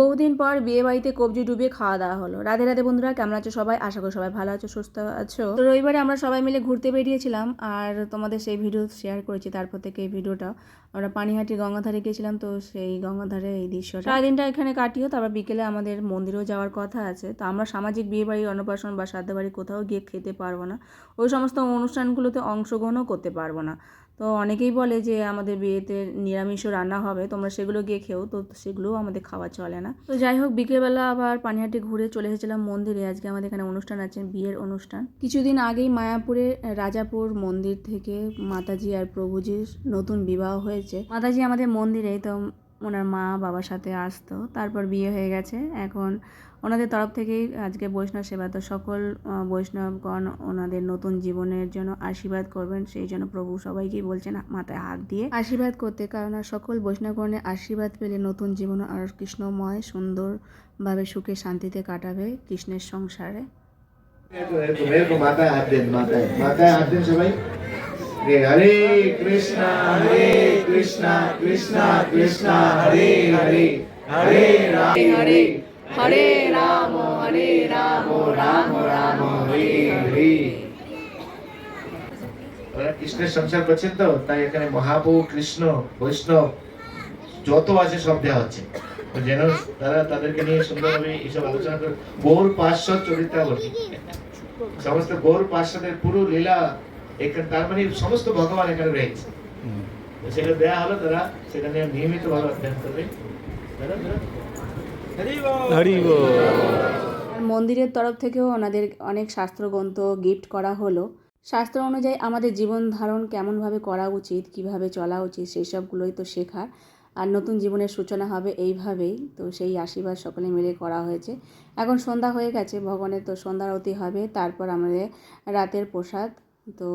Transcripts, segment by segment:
বহুদিন পর বিয়ে বাড়িতে কবজি ডুবিয়ে খাওয়া দাওয়া হলো। রাধে রাধে বন্ধুরা, কেমন আছো সবাই? আশা করি সবাই ভালো আছো, সুস্থ আছো। তো রবিবারে আমরা সবাই মিলে ঘুরতে বেরিয়েছিলাম আর তোমাদের সেই ভিডিও শেয়ার করেছি, তারপর থেকে এই ভিডিওটা। আমরা পানিহাটি গঙ্গাধারে গিয়েছিলাম, তো সেই গঙ্গাধারে এই দৃশ্যটা। সারাদিনটা এখানে কাটিও, তারপর বিকেলে আমাদের মন্দিরেও যাওয়ার কথা আছে। তো আমরা সামাজিক বিয়ে বাড়ি, অন্নপ্রাশন বা শ্রাদ্ধ বাড়ি কোথাও গিয়ে খেতে পারব না। ওই সমস্ত অনুষ্ঠানগুলোতে অংশগ্রহণও করতে পারব না। তো অনেকেই বলে যে আমাদের বিয়েতে নিরামিষও রান্না হবে, তোমরা সেগুলো গিয়ে খেও, তো সেগুলোও আমাদের খাওয়া চলে না। তো যাই হোক, বিকেলবেলা আবার পানিহাটি ঘুরে চলে এসেছিলাম মন্দিরে, আজকে আমাদের এখানে অনুষ্ঠান আছে, বিয়ের অনুষ্ঠান। কিছুদিন আগেই মায়াপুরে রাজাপুর মন্দির থেকে মাতাজি আর প্রভুজির নতুন বিবাহ হয়েছে। মাতাজি আমাদের মন্দিরে, তো ওনার মা বাবার সাথে আসতো, তারপর বিয়ে হয়ে গেছে। এখন ওনাদের তরফ থেকেই আজকে বৈষ্ণব সেবা। তো সকল বৈষ্ণবগণ ওনাদের নতুন জীবনের জন্য আশীর্বাদ করবেন। সেই জন্য প্রভু সবাইকেই বলছেন, মাথায় হাত দিয়ে আশীর্বাদ করতে। কারণ সকল বৈষ্ণবগণের আশীর্বাদ পেলে নতুন জীবন আর কৃষ্ণময়, সুন্দরভাবে সুখে শান্তিতে কাটাবে কৃষ্ণের সংসারে। মাথায় হাত দেন, মাথায়। মাথায় হাত দেন সবাই। কৃষ্ণ, হরে কৃষ্ণ কৃষ্ণ কৃষ্ণ, হরে হরে হরে রাম, হরে হরে রাম হরে রাম রাম রাম, হরে হরে। ওরা কৃষ্ণের সংসার করছেন তো, তাই এখানে মহাপ্রভু কৃষ্ণ, বৈষ্ণব, যত আছে সব দেওয়া হচ্ছে। যেন তারা তাদেরকে নিয়ে সুন্দরভাবে এইসব আলোচনা করে। গৌর পার্শ্বদ চরিত্রাবলী। সমস্ত গৌর পার্শ্বদের পুরো লীলা এখানে তার মানে সমস্ত ভগবান এখানে রয়েছে। সেটা দেয়া হলো তারা সেটা নিয়ে নিয়মিত ভাবে অধ্যয়ন করবে। মন্দিরের তরফ থেকেও ওনাদের অনেক শাস্ত্রগ্রন্থ গিফট করা হলো। শাস্ত্র অনুযায়ী আমাদের জীবন ধারণ কেমনভাবে করা উচিত কীভাবে চলা উচিত সেই সবগুলোই তো শেখার। আর নতুন জীবনের সূচনা হবে এইভাবেই তো সেই আশীর্বাদ সকলে মিলে করা হয়েছে। এখন সন্ধ্যা হয়ে গেছে ভগবানের তো সন্ধ্যা আরতি হবে তারপর আমাদের রাতের প্রসাদ। তো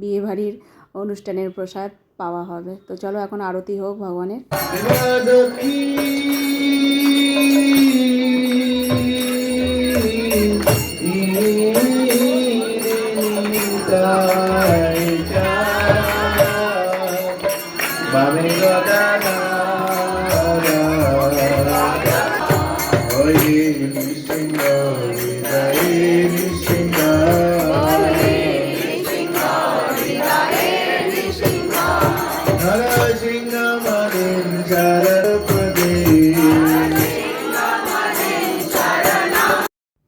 বিয়েবাড়ির অনুষ্ঠানের প্রসাদ পাওয়া হবে। তো চলো এখন আরতি হোক ভগবানের।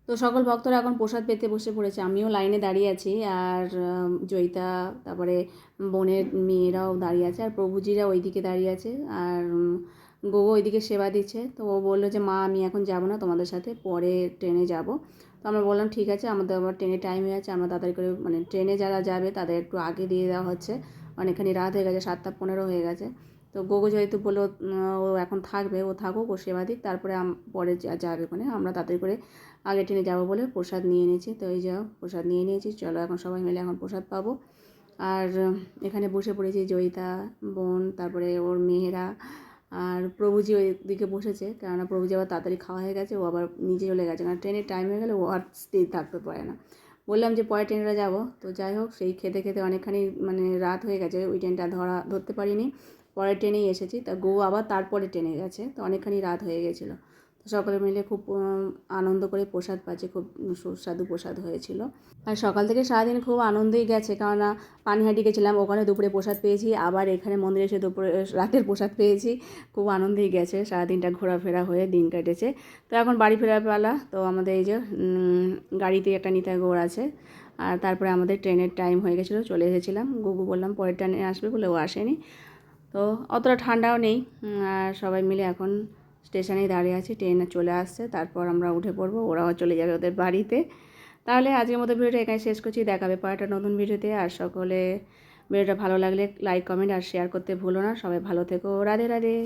তো সকল ভক্তরা এখন প্রসাদ পেতে বসে পড়েছে। আমিও লাইনে দাঁড়িয়ে আছি আর জয়িতা, তারপরে বোনের মেয়েরাও দাঁড়িয়ে আছে আর প্রভুজিরা ওইদিকে দাঁড়িয়ে আছে আর গগু ওইদিকে সেবা দিচ্ছে। তো ও বলল যে, মা, আমি এখন যাব না, তোমাদের সাথে পরে ট্রেনে যাব। তো আমরা বললাম, ঠিক আছে, আমাদের আবার ট্রেনে টাইম হয়ে আছে, আমরা তাড়াতাড়ি করে মানে ট্রেনে যারা যাবে, তাদের একটু আগে দিয়ে দেওয়া হচ্ছে। অনেকখানি রাত হয়ে গেছে, সাতটা পনেরো হয়ে গেছে। তো গগু যেহেতু বলল ও এখন থাকবে, ও থাকুক, ও সেবা দিক, তারপরে পরে যাবে ওখানে। আমরা তাড়াতাড়ি করে আগে ট্রেনে যাব বলে প্রসাদ নিয়ে নিয়েছি তো এই যাও প্রসাদ নিয়ে নিয়েছি চলো এখন সবাই মিলে এখন প্রসাদ পাবো। আর এখানে বসে পড়েছি জয়িতা, বোন, তারপরে ওর মেয়েরা, আর প্রভুজি ওই দিকে বসেছে। কেননা প্রভুজি আবার তাড়াতাড়ি খাওয়া হয়ে গেছে, ও আবার নিজে চলে গেছে। কারণ ট্রেনের টাইম হয়ে গেলে ও আর স্থির থাকতে পারে না। বললাম যে পরে ট্রেনটা যাব। তো যাই হোক, সেই খেতে খেতে অনেকখানি মানে রাত হয়ে গেছে, ওই ট্রেনটা ধরা, ধরতে পারিনি। পরের ট্রেনেই এসেছি। তা গো আবার তারপরে ট্রেনে গেছে, তো অনেকখানি রাত হয়ে গেছিল। সকলে মিলে খুব আনন্দ করে প্রসাদ পাচ্ছি, খুব সুস্বাদু প্রসাদ হয়েছিল। আর সকাল থেকে সারাদিন খুব আনন্দই গেছে, কেননা পানিহাটি গেছিলাম, ওখানে দুপুরে প্রসাদ পেয়েছি, আবার এখানে মন্দিরে এসে দুপুরে রাতের প্রসাদ পেয়েছি, খুব আনন্দেই গেছে, সারাদিনটা ঘোরাফেরা হয়ে দিন কেটেছে। তো এখন বাড়ি ফেরার পালা, তো আমাদের এই যে গাড়িতে একটা নিতাই গৌড় আছে, আর তারপরে আমাদের ট্রেনের টাইম হয়ে গেছিল, চলে এসেছিলাম, গুগু বললাম পরের ট্রেনে আসবে বলে ও আসেনি। তো অতটা ঠান্ডাও নেই আর সবাই মিলে এখন স্টেশনেই দাঁড়িয়ে আছি, ট্রেন চলে আসছে, তারপর আমরা উঠে পড়ব, ওরাও চলে যাবে ওদের বাড়িতে। তাহলে আজকের মতো ভিডিওটা এখানে শেষ করছি দেখাবে পাড়াটা নতুন ভিডিওতে, আর সকলে ভিডিওটা ভালো লাগলে লাইক কমেন্ট আর শেয়ার করতে ভুলো না। সবাই ভালো থেকো, রাধে রাধে।